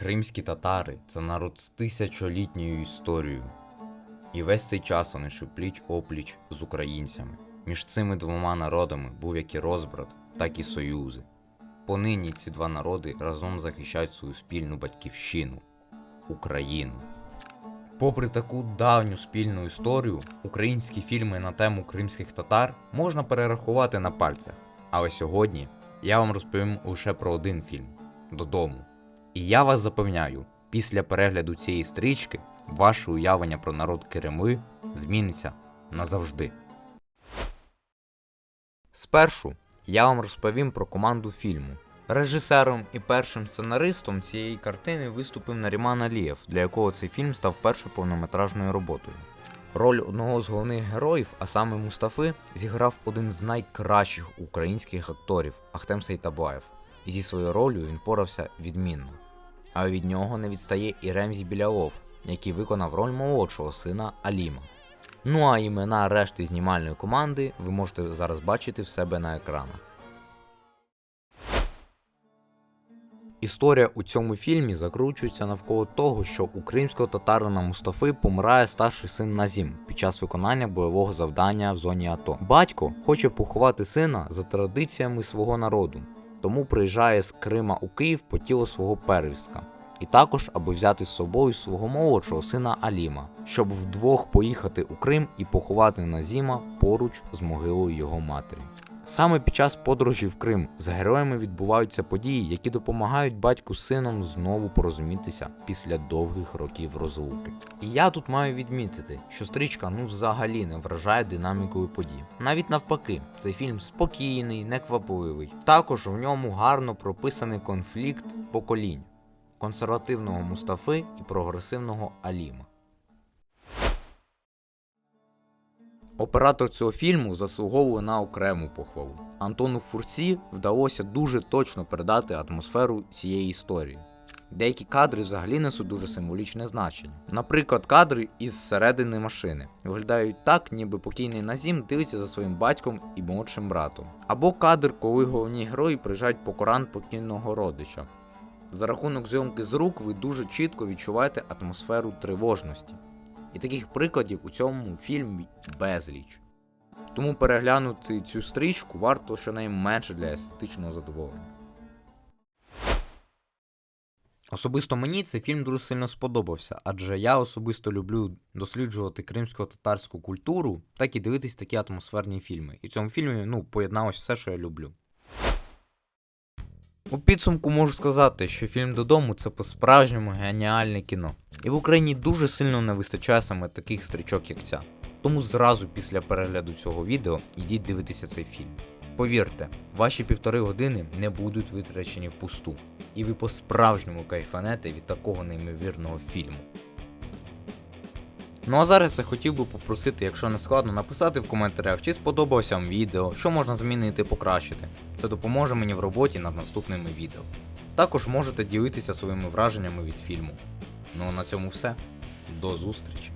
Кримські татари це народ з тисячолітньою історією. І весь цей час вони йшли пліч опліч з українцями. Між цими двома народами був як і розбрат, так і союзи. Понині ці два народи разом захищають свою спільну батьківщину Україну. Попри таку давню спільну історію, українські фільми на тему кримських татар можна перерахувати на пальцях. Але сьогодні я вам розповім лише про один фільм додому. І я вас запевняю, після перегляду цієї стрічки ваше уявлення про народ Кирими зміниться назавжди. Спершу я вам розповім про команду фільму. Режисером і першим сценаристом цієї картини виступив Наріман Алієв, для якого цей фільм став першою повнометражною роботою. Роль одного з головних героїв, а саме Мустафи, зіграв один з найкращих українських акторів Ахтем Сейтабаєв. І зі своєю ролью він порався відмінно. А від нього не відстає і Ремзі Білялов, який виконав роль молодшого сина Аліма. Ну а імена решти знімальної команди ви можете зараз бачити в себе на екранах. Історія у цьому фільмі закручується навколо того, що у кримського татарина Мустафи помирає старший син Назім під час виконання бойового завдання в зоні АТО. Батько хоче поховати сина за традиціями свого народу, тому приїжджає з Крима у Київ по тіло свого первістка. І також, аби взяти з собою свого молодшого сина Аліма, щоб вдвох поїхати у Крим і поховати Назіма поруч з могилою його матері. Саме під час подорожі в Крим з героями відбуваються події, які допомагають батьку з сином знову порозумітися після довгих років розлуки. І я тут маю відмітити, що стрічка ну взагалі не вражає динамікою подій. Навіть навпаки, цей фільм спокійний, неквапливий. Також в ньому гарно прописаний конфлікт поколінь консервативного Мустафи і прогресивного Аліма. Оператор цього фільму заслуговує на окрему похвалу. Антону Фурсі вдалося дуже точно передати атмосферу цієї історії. Деякі кадри взагалі несуть дуже символічне значення. Наприклад, кадри із середини машини виглядають так, ніби покійний Назім дивиться за своїм батьком і молодшим братом. Або кадр, коли головні герої приїжджають по Коран покійного родича. За рахунок зйомки з рук ви дуже чітко відчуваєте атмосферу тривожності. І таких прикладів у цьому фільмі безліч. Тому переглянути цю стрічку варто щонайменше для естетичного задоволення. Особисто мені цей фільм дуже сильно сподобався, адже я особисто люблю досліджувати кримсько-татарську культуру, так і дивитись такі атмосферні фільми. І в цьому фільмі ну, поєдналось все, що я люблю. У підсумку можу сказати, що фільм додому це по-справжньому геніальне кіно. І в Україні дуже сильно не вистачає саме таких стрічок, як ця. Тому зразу після перегляду цього відео йдіть дивитися цей фільм. Повірте, ваші півтори години не будуть витрачені впусту, і ви по-справжньому кайфанете від такого неймовірного фільму. Ну а зараз я хотів би попросити, якщо не складно, написати в коментарях, чи сподобалося вам відео, що можна змінити, покращити. Це допоможе мені в роботі над наступними відео. Також можете ділитися своїми враженнями від фільму. Ну а на цьому все. До зустрічі!